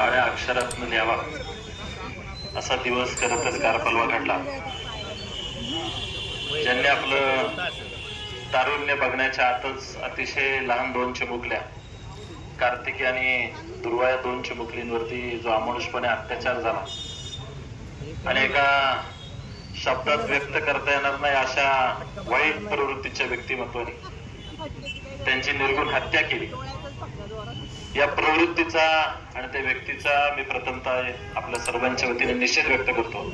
काळ्या अक्षरात न्यावा. असा दिवस करतच कारपलवा घडला ज्यांनी आपलं तारुण्य बघण्याच्या आतच अतिशय लहान दोन चिमुकल्या कार्तिकी आणि दुर्वा या दोन चिमुकलींवरती जो अमानुषपणे अत्याचार झाला. आणि एका शब्दात व्यक्त करता येणार नाही अशा वाईट प्रवृत्तीच्या व्यक्तिमत्वाने त्यांची निर्गुण हत्या केली. या प्रवृत्तीचा आणि त्या व्यक्तीचा मी प्रथमतः आपल्या सर्वांच्या वतीने निषेध व्यक्त करतो.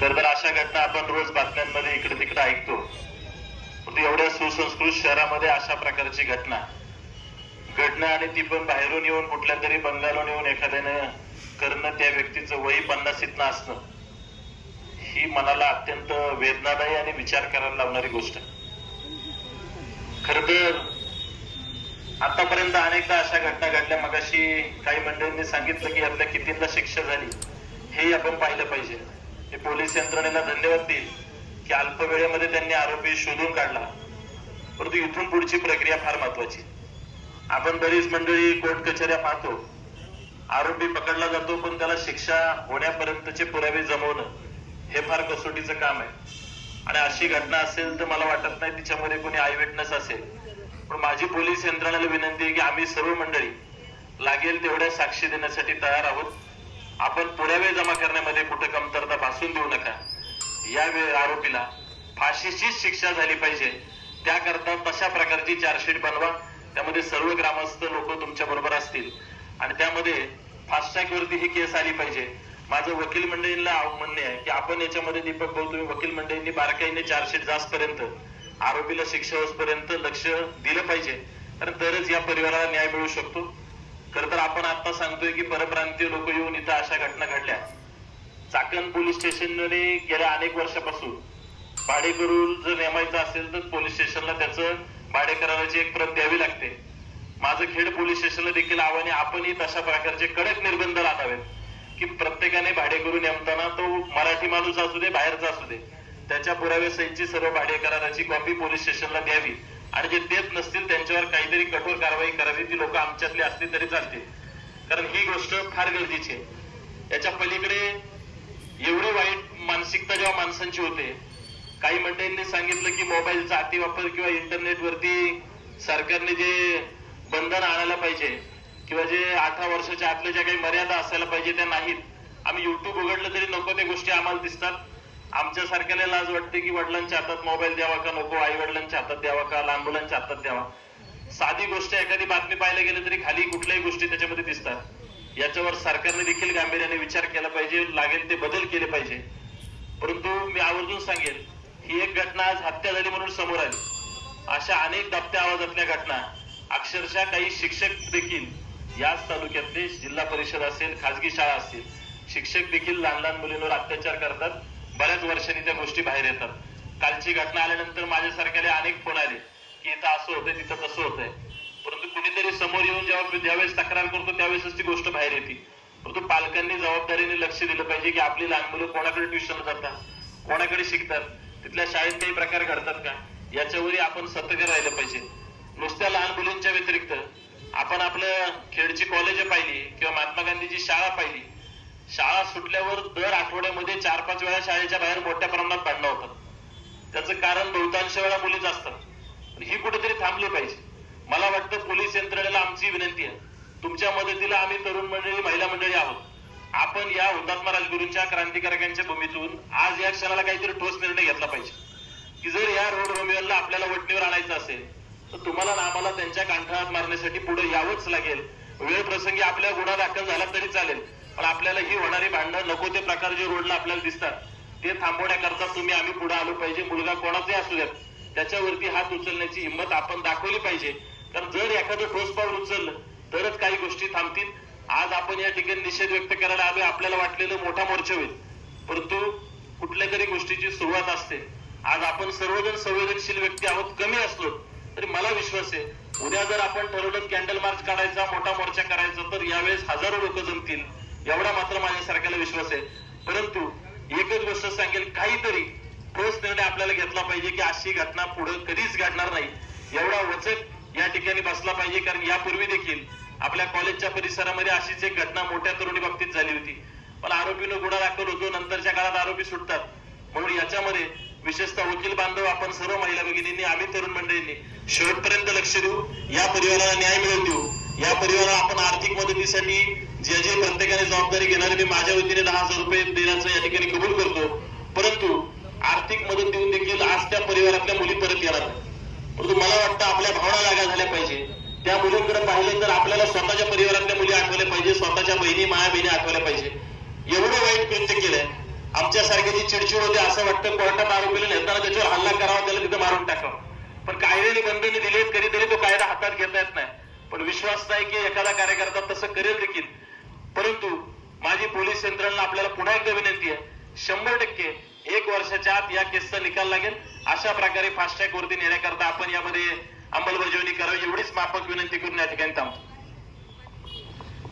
खर तर अशा घटना आपण रोज बातम्यांमध्ये इकडे तिकडे ऐकतो. एवढ्या सुसंस्कृत शहरामध्ये अशा प्रकारची घटना. घटना आणि ती पण बाहेरून येऊन कुठल्या तरी बंगालून येऊन एखाद्यानं करणं त्या व्यक्तीचं वही पन्नासीत असणं ही मनाला अत्यंत वेदनादायी आणि विचार करायला लावणारी गोष्ट. आहे. खर तर आतापर्यंत अनेकदा अशा घटना घडल्या. मगाशी काही मंडळींनी सांगितलं की आपल्या कितींना शिक्षा झाली हे आपण पाहिलं पाहिजे. हे पोलीस यंत्रणेला धन्यवाद देईल की अल्प वेळेमध्ये त्यांनी आरोपी शोधून काढला. परंतु इथून पुढची प्रक्रिया फार महत्वाची. आपण बरीच मंडळी कोर्ट कचऱ्या पाहतो. आरोपी पकडला जातो पण त्याला शिक्षा होण्यापर्यंतचे पुरावे जमवणं हे फार कसोटीचं काम आहे. आणि अशी घटना असेल तर मला वाटत नाही तिच्यामध्ये कोणी आय विटनेस असेल. पण माझी पोलीस यंत्रणाला विनंती आहे की आम्ही सर्व मंडळी लागेल तेवढ्या साक्षी देण्यासाठी तयार आहोत. आपण पुरावे जमा करण्यामध्ये कुठे कमतरता भासून देऊ नका. या आरोपीला फाशीचीच शिक्षा झाली पाहिजे. त्याकरता तशा प्रकारची चार्जशीट बनवा. त्यामध्ये सर्व ग्रामस्थ लोक तुमच्या बरोबर असतील. आणि त्यामध्ये फास्टॅग वरती ही केस आली पाहिजे. माझं वकील मंडळींना म्हणणे आहे की आपण याच्यामध्ये दीपक भाऊ तुम्ही वकील मंडळींनी बारकाईने चार्जशीट जासपर्यंत आरोपीला शिक्षा होईपर्यंत लक्ष दिलं पाहिजे. कारण तरच या परिवाराला न्याय मिळू शकतो. खर तर आपण आता सांगतोय की परप्रांतीय लोक येऊन इथं अशा घटना घडल्या. चाकण पोलीस स्टेशनने गेल्या अनेक वर्षापासून भाडेकरू जर नेमायचं असेल तर पोलीस स्टेशनला त्याचं भाडेकराराची एक प्रत द्यावी लागते. माझं खेड पोलीस स्टेशनला देखील आव्हाने आपणही तशा प्रकारचे कडक निर्बंध लादावेत की प्रत्येकाने भाडेकरू नेमताना तो मराठी माणूस असू दे बाहेरचा असू दे. त्याच्या पुरावे सहितची सर्व भाडेकराराची कॉपी पोलीस स्टेशनला द्यावी. आणि जे देत नसतील त्यांच्यावर काहीतरी कठोर कारवाई करावी ती लोक आमच्यातली असली तरी चालते कारण ही गोष्ट फार गरजेची आहे. याच्या पलीकडे एवढी वाईट मानसिकता जेव्हा माणसांची होते काही मंडळींनी सांगितलं की मोबाईलचा अतिवापर किंवा इंटरनेटवरती सरकारने जे बंधन आणायला पाहिजे किंवा जे अठरा वर्षाच्या आतल्या ज्या काही मर्यादा असायला पाहिजे त्या नाहीत. आम्ही युट्यूब उघडलं तरी नको त्या गोष्टी आम्हाला दिसतात. आमच्या सारख्याला लाज वाटते की वडिलांच्या हातात मोबाईल द्यावा का नको आई वडिलांच्या हातात द्यावा का लहान मुलांच्या हातात द्यावा? साधी गोष्ट एखादी बातमी पाहायला गेली तरी खाली कुठल्याही गोष्टी त्याच्यामध्ये दिसतात. याच्यावर सरकारने देखील गांभीर्याने विचार केला पाहिजे लागेल ते बदल केले पाहिजे. परंतु मी आवर्जून सांगेल ही एक घटना आज हत्या झाली म्हणून समोर आली. अशा अनेक दबत्या आवाजातल्या घटना. अक्षरशः काही शिक्षक देखील याच तालुक्यातले जिल्हा परिषद असेल खासगी शाळा असतील शिक्षक देखील लहान लहान मुलींवर अत्याचार करतात. बऱ्याच वर्षांनी त्या गोष्टी बाहेर येतात. कालची घटना आल्यानंतर माझ्यासारख्याला अनेक फोन आले की इथं असं होतंय तिथं तसं होतंय. परंतु कुणीतरी समोर येऊन जेव्हा ज्यावेळेस तक्रार करतो त्यावेळेसच ती गोष्ट बाहेर येते. परंतु पालकांनी जबाबदारीने लक्ष दिलं पाहिजे की आपली लहान मुलं कोणाकडे ट्युशनला जातात कोणाकडे शिकतात तिथल्या शाळेत काही प्रकार घडतात का? याच्यावरही आपण सतर्क राहिलं पाहिजे. नुसत्या लहान मुलींच्या व्यतिरिक्त आपण आपलं खेडची कॉलेज पाहिली किंवा महात्मा गांधीची शाळा पाहिली शाळा सुटल्यावर दर आठवड्यामध्ये चार पाच वेळा शाळेच्या बाहेर मोठ्या प्रमाणात भांडणं होतं त्याचं कारण बहुतांश वेळा मुलीच असतात. ही कुठेतरी थांबली पाहिजे. मला वाटतं पोलीस यंत्रणेला आमची विनंती आहे. तुमच्या मदतीला आम्ही तरुण मंडळी महिला मंडळी आहोत. आपण या हुतात्मा राजगुरूंच्या क्रांतिकारकांच्या भूमीतून आज या क्षणाला काहीतरी ठोस निर्णय घेतला पाहिजे. की जर या रोड रोमियोला आपल्याला वटणीवर आणायचं असेल तर तुम्हाला ना आम्हाला त्यांच्या कांठाळात मारण्यासाठी पुढे यावंच लागेल. वेळ प्रसंगी आपल्या गुन्हा दाखल झाला तरी चालेल. पण आपल्याला ही होणारी भांडणं नको ते प्रकार जे रोडला आपल्याला दिसतात ते थांबवण्याकरता तुम्ही आम्ही पुढे आलो पाहिजे. मुलगा कोणाचाही असू द्यात त्याच्यावरती हात उचलण्याची हिंमत आपण दाखवली पाहिजे. तर जर एखादं ठोस पाऊल उचललं तरच काही गोष्टी थांबतील. आज आपण या ठिकाणी निषेध व्यक्त करायला आलोय आपल्याला वाटलेलं मोठा मोर्चा होईल. परंतु कुठल्या तरी गोष्टीची सुरुवात असते. आज आपण सर्वजण संवेदनशील व्यक्ती आहोत कमी असलो तरी मला विश्वास आहे उद्या जर आपण ठरवलं कॅन्डल मार्च काढायचा मोठा मोर्चा करायचा तर यावेळेस हजारो लोक जमतील. एवढा मात्र माझ्या सरकारला विश्वास आहे. परंतु एकच गोष्ट सांगेल काहीतरी ठोस निर्णय आपल्याला घेतला पाहिजे की अशी घटना पुढे कधीच घडणार नाही. एवढा वचक या ठिकाणी बसला पाहिजे कारण यापूर्वी देखील आपल्या कॉलेजच्या परिसरामध्ये अशीच एक घटना मोठ्या तरुणी बाबतीत झाली होती. पण आरोपीनं गुन्हा दाखल होतो नंतरच्या काळात आरोपी सुटतात. म्हणून याच्यामध्ये विशेषतः वकील बांधव आपण सर्व महिला भगिनींनी आम्ही तरुण मंडळींनी शेवटपर्यंत लक्ष देऊ. या परिवाराला न्याय मिळवून देऊ. या परिवाराला आपण आर्थिक मदतीसाठी जे जे प्रत्येकाने जबाबदारी घेणारे मी माझ्या वतीने दहा हजार रुपये देण्याचं या ठिकाणी कबूल करतो. परंतु आर्थिक मदत देऊन देखील आज त्या परिवारातल्या मुली परत येणार परंतु मला वाटतं आपल्या भावना जागा झाल्या पाहिजे. त्या मुलींकडे पाहिलं तर आपल्याला स्वतःच्या परिवारातल्या मुली आठवल्या पाहिजे स्वतःच्या बहिणी माया बहिणी आठवल्या पाहिजे. एवढं वाईट कृत्य केलंय. आमच्या सारख्याची चिडचिड होते असं वाटतं कोर्टात आरोपीला नेताना त्याच्यावर हल्ला करावा त्याला तिथं मारून टाकावं. पण कायद्याने बंधने दिलेत कधीतरी तो कायदा हातात घेता येत नाही. पण विश्वास नाही की एखादा कार्यकर्ता तसं करेल देखील. परंतु माझी पोलीस यंत्रणा आपल्याला पुन्हा एकदा विनंती आहे शंभर टक्के एक वर्षाच्या आत या केसचा निकाल लागेल. अशा प्रकारे फास्टॅग वरती नेण्याकरता आपण यामध्ये अंमलबजावणी करावी एवढीच माफक विनंती करून या ठिकाणी थांबतो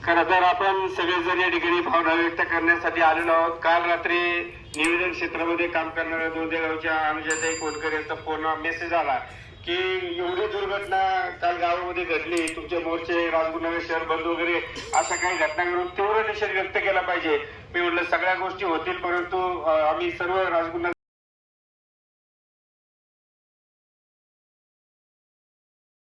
खर तर आपण सगळेजण या ठिकाणी भावना व्यक्त करण्यासाठी आलेलो आहोत. काल रात्री निवेदन क्षेत्रामध्ये काम करणाऱ्या दोंदे गावच्या अनुजाताई कोलकर यांचा फोन मेसेज आला. की एवढी दुर्घटना काल गावामध्ये घडली. तुमचे मोर्चे राजगुरुनगर शहर बंद वगैरे अशा काही घटना घडून तीव्र निषेध व्यक्त केला पाहिजे. मी म्हटलं सगळ्या गोष्टी होतील परंतु आम्ही सर्व राजगुरुनगर